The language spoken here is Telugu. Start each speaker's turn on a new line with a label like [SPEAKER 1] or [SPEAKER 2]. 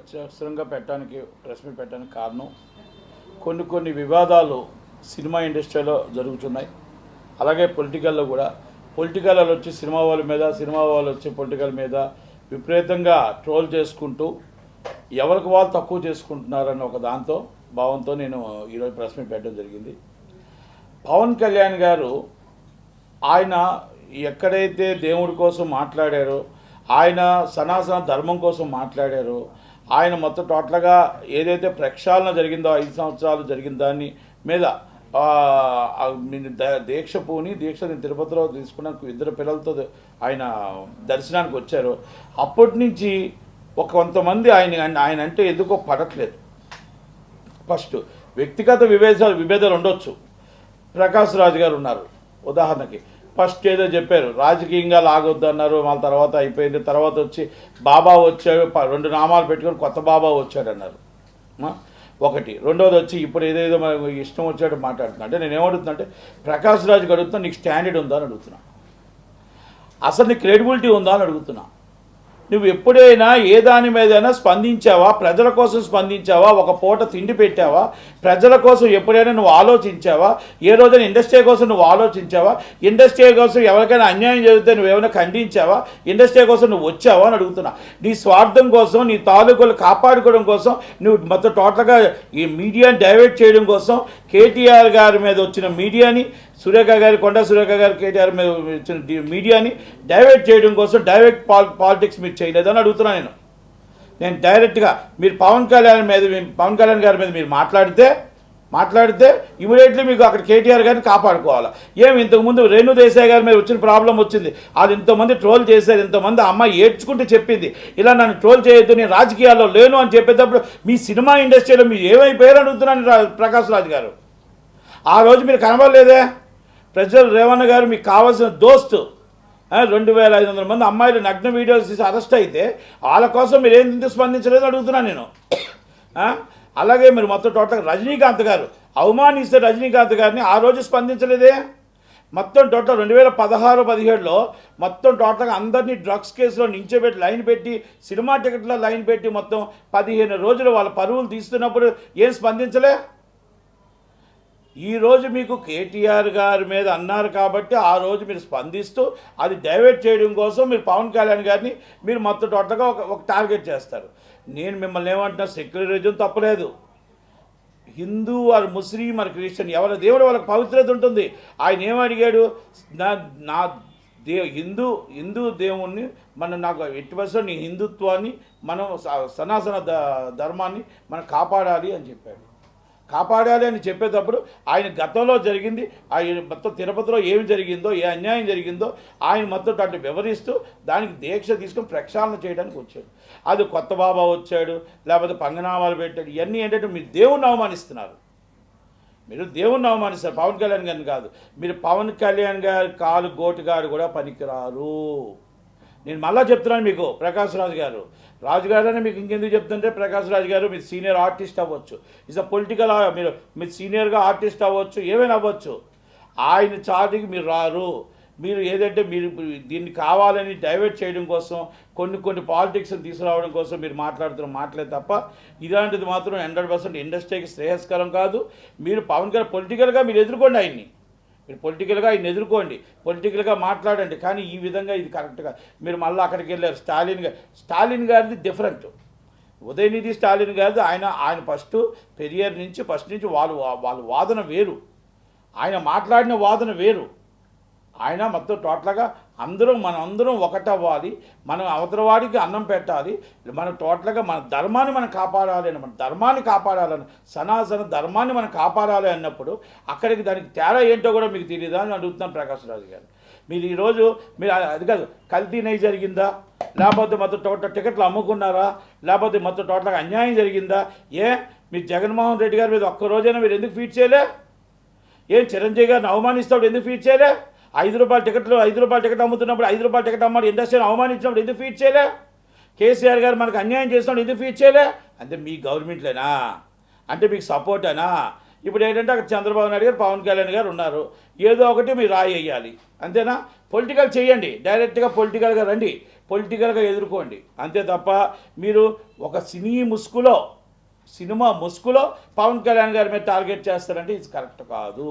[SPEAKER 1] ప్రత్యక్షంగా పెట్టడానికి ప్రెస్ మీట్ పెట్టడానికి కారణం కొన్ని కొన్ని వివాదాలు సినిమా ఇండస్ట్రీలో జరుగుతున్నాయి. అలాగే పొలిటికల్లో కూడా. పొలిటికల్ వాళ్ళు వచ్చి సినిమా వాళ్ళ మీద సినిమా వాళ్ళు వచ్చి పొలిటికల్ మీద విపరీతంగా ట్రోల్ చేసుకుంటూ ఎవరికి వాళ్ళు తక్కువ చేసుకుంటున్నారని ఒక దాంతో భావంతో నేను ఈరోజు ప్రెస్ మీట్ పెట్టడం జరిగింది. పవన్ కళ్యాణ్ గారు ఆయన ఎక్కడైతే దేవుడి కోసం మాట్లాడారో ఆయన సనాతన ధర్మం కోసం మాట్లాడారో ఆయన మొత్తం టోటల్గా ఏదైతే ప్రక్షాళన జరిగిందో ఐదు సంవత్సరాలు జరిగిన దాన్ని మీద ద- దీక్ష పూని దీక్ష తిరుపతిలో తీసుకున్నాను ఇద్దరు పిల్లలతో ఆయన దర్శనానికి వచ్చారు. అప్పటి నుంచి ఒక కొంతమంది ఆయన ఆయన అంటే ఎందుకో పడట్లేదు. ఫస్ట్ వ్యక్తిగత విభేదాలు విభేదాలు ఉండొచ్చు. ప్రకాష్ రాజు గారు ఉన్నారు ఉదాహరణకి. ఫస్ట్ ఏదో చెప్పారు రాజకీయంగా లాగొద్దు అన్నారు వాళ్ళ తర్వాత అయిపోయింది తర్వాత వచ్చి బాబా వచ్చాడు ప- రెండు నామాలు పెట్టుకొని కొత్త బాబా వచ్చాడు అన్నారు ఒకటి. రెండోది వచ్చి ఇప్పుడు ఏదేదో మనకు ఇష్టం వచ్చాడు మాట్లాడుతున్నా. అంటే నేను ఏమడుగుతున్నా అంటే ప్రకాష్ రాజుకి అడుగుతున్నా నీకు స్టాండర్డ్ ఉందా అని అడుగుతున్నా. అసలు నీకు క్రెడిబిలిటీ ఉందా అని అడుగుతున్నా. నువ్వు ఎప్పుడైనా ఏ దాని మీదైనా స్పందించావా? ప్రజల కోసం స్పందించావా? ఒక పూట తిండి పెట్టావా? ప్రజల కోసం ఎప్పుడైనా నువ్వు ఆలోచించావా? ఏ రోజైనా ఇండస్ట్రీ కోసం నువ్వు ఆలోచించావా? ఇండస్ట్రీ కోసం ఎవరికైనా అన్యాయం జరిగితే నువ్వు ఏమైనా ఖండించావా? ఇండస్ట్రీ కోసం నువ్వు వచ్చావా అని అడుగుతున్నా. నీ స్వార్థం కోసం నీ తాలూకులు కాపాడుకోవడం కోసం నువ్వు మొత్తం టోటల్గా ఈ మీడియాని డైవర్ట్ చేయడం కోసం కేటీఆర్ గారి మీద వచ్చిన మీడియాని సురేఖ గారి కొండ సురేఖ గారి కేటీఆర్ మీద మీడియాని డైవర్ట్ చేయడం కోసం డైరెక్ట్ పాల్ పాలిటిక్స్ మీరు చేయలేదని అడుగుతున్నాను నేను. నేను డైరెక్ట్గా మీరు పవన్ కళ్యాణ్ మీద పవన్ కళ్యాణ్ గారి మీద మీరు మాట్లాడితే మాట్లాడితే ఇమీడియట్లీ మీకు అక్కడ కేటీఆర్ గారిని కాపాడుకోవాలి. ఏమి ఇంతకుముందు రేణు దేశాయ్ గారి మీద వచ్చిన ప్రాబ్లం వచ్చింది. అది ఇంతమంది ట్రోల్ చేశారు ఇంతమంది అమ్మాయి ఏడ్చుకుంటూ చెప్పింది. ఇలా నన్ను ట్రోల్ చేయొద్దు నేను రాజకీయాల్లో లేను అని చెప్పేటప్పుడు మీ సినిమా ఇండస్ట్రీలో మీరు ఏమైపోయారు అడుగుతున్నాను రా- ప్రకాష్ రాజ్ గారు. ఆ రోజు మీరు కనబడలేదే? ప్రజలు రేవణ్ గారు మీకు కావాల్సిన దోస్తు. రెండు వేల ఐదు వందల మంది అమ్మాయిలు నగ్న వీడియోస్ తీసి అరెస్ట్ అయితే వాళ్ళ కోసం మీరు ఏం ఎందుకు స్పందించలేదు అడుగుతున్నాను నేను. అలాగే మీరు మొత్తం టోటల్ రజనీకాంత్ గారు అవమానిస్తే రజనీకాంత్ గారిని ఆ రోజు స్పందించలేదే. మొత్తం టోటల్ రెండు వేల పదహారు పదిహేడులో మొత్తం టోటల్గా అందరినీ డ్రగ్స్ కేసులో నించోబెట్టి లైన్ పెట్టి సినిమా టికెట్లో లైన్ పెట్టి మొత్తం పదిహేను రోజులు వాళ్ళ పరువులు తీస్తున్నప్పుడు ఏం స్పందించలే? ఈరోజు మీకు కేటీఆర్ గారి మీద అన్నారు కాబట్టి ఆ రోజు మీరు స్పందిస్తూ అది డైవర్ట్ చేయడం కోసం మీరు పవన్ కళ్యాణ్ గారిని మీరు మొత్తం టోటల్గా ఒక ఒక టార్గెట్ చేస్తారు. నేను మిమ్మల్ని ఏమంటున్నా సెక్యులరిజం తప్పలేదు. Hindu or Muslim or Christian ఎవరి దేవుడు వాళ్ళకి పవిత్రత ఉంటుంది. ఆయన ఏమడిగాడు నా నా దే హిందూ హిందూ దేవుణ్ణి మనం నాకు ఎట్టి పరిస్థితుల్లో నీ హిందుత్వాన్ని మనం స- సనాతన ధర్మాన్ని మనం కాపాడాలి అని చెప్పాడు. కాపాడాలి అని చెప్పేటప్పుడు ఆయన గతంలో జరిగింది ఆయన మొత్తం తిరుపతిలో ఏమి జరిగిందో ఏ అన్యాయం జరిగిందో ఆయన మొత్తం అటు వివరిస్తూ దానికి దీక్ష తీసుకొని ప్రక్షాళన చేయడానికి వచ్చాడు. అది కొత్త బాబా వచ్చాడు లేకపోతే పంగనామాలు పెట్టాడు ఇవన్నీ ఏంటంటే మీరు దేవుణ్ణి అవమానిస్తున్నారు. మీరు దేవుణ్ణి అవమానిస్తారు పవన్ కళ్యాణ్ గారిని కాదు. మీరు పవన్ కళ్యాణ్ గారి కాలు గోటుగాడు కూడా పనికిరారు. నేను మళ్ళా చెప్తున్నాను మీకు ప్రకాష్ రాజు గారు. రాజు గారు మీకు ఇంకెందుకు చెప్తుంటే ప్రకాష్ రాజు గారు మీరు సీనియర్ ఆర్టిస్ట్ అవ్వచ్చు. ఇస్ అ పొలిటికల్ మీరు మీరు సీనియర్గా ఆర్టిస్ట్ అవ్వచ్చు ఏమైనా అవ్వచ్చు. ఆయన చాటికి మీరు రారు. మీరు ఏదంటే మీరు దీన్ని కావాలని డైవర్ట్ చేయడం కోసం కొన్ని కొన్ని పాలిటిక్స్ తీసుకురావడం కోసం మీరు మాట్లాడుతున్న మాటలే తప్ప ఇలాంటిది మాత్రం హండ్రెడ్ పర్సెంట్ ఇండస్ట్రీకి శ్రేయస్కరం కాదు. మీరు పవన్ కళ్యాణ్ పొలిటికల్గా మీరు ఎదుర్కోండి ఆయన్ని. మీరు పొలిటికల్గా ఆయన ఎదుర్కోండి పొలిటికల్గా మాట్లాడండి. కానీ ఈ విధంగా ఇది కరెక్ట్గా మీరు మళ్ళీ అక్కడికి వెళ్ళారు. స్టాలిన్ గారు స్టాలిన్ గారిది డిఫరెంట్ ఉదయనిధి స్టాలిన్ గారిది ఆయన ఆయన ఫస్ట్ పెరియర్ నుంచి ఫస్ట్ నుంచి వాళ్ళు వాళ్ళ వాదన వేరు. ఆయన మాట్లాడిన వాదన వేరు. ఆయన మొత్తం టోటల్గా అందరం మనం అందరం ఒకటవ్వాలి. మనం అవతలవాడికి అన్నం పెట్టాలి. మనం టోటల్గా మన ధర్మాన్ని మనం కాపాడాలి అని మన ధర్మాన్ని కాపాడాలని సనాతన ధర్మాన్ని మనం కాపాడాలి అన్నప్పుడు అక్కడికి దానికి తేడా ఏంటో కూడా మీకు తెలియదా అని అడుగుతున్నాను ప్రకాశ్ రాజు గారు. మీరు ఈరోజు మీరు అది కాదు కల్తీనై జరిగిందా? లేకపోతే మొత్తం టోటల్ టికెట్లు అమ్ముకున్నారా? లేకపోతే మొత్తం టోటల్గా అన్యాయం జరిగిందా? ఏ? మీరు జగన్మోహన్ రెడ్డి గారి మీద ఒక్క రోజైనా మీరు ఎందుకు ఫీట్ చేయలే? ఏం చిరంజీవి గారిని అవమానిస్తాడు ఎందుకు ఫీట్ చేయలే? ఐదు రూపాయల టికెట్లు ఐదు రూపాయల టికెట్ అమ్ముతున్నప్పుడు ఐదు రూపాయల టికెట్ అమ్మాడు ఇండస్ట్రీని అవమానించినప్పుడు ఎందుకు ఫీట్ చేయలే? కేసీఆర్ గారు మనకు అన్యాయం చేసినప్పుడు ఎందుకు ఫీట్ చేయలే? అంటే మీ గవర్నమెంట్లేనా? అంటే మీకు సపోర్టేనా ఇప్పుడు ఏంటంటే అక్కడ చంద్రబాబు నాయుడు గారు పవన్ కళ్యాణ్ గారు ఉన్నారు. ఏదో ఒకటి మీరు రాయి వేయాలి. అంతేనా? పొలిటికల్ చేయండి. డైరెక్ట్గా పొలిటికల్గా రండి. పొలిటికల్గా ఎదుర్కోండి. అంతే తప్ప మీరు ఒక సినీ ముసుగులో సినిమా ముసుగులో పవన్ కళ్యాణ్ గారి మీద టార్గెట్ చేస్తారంటే ఇది కరెక్ట్ కాదు.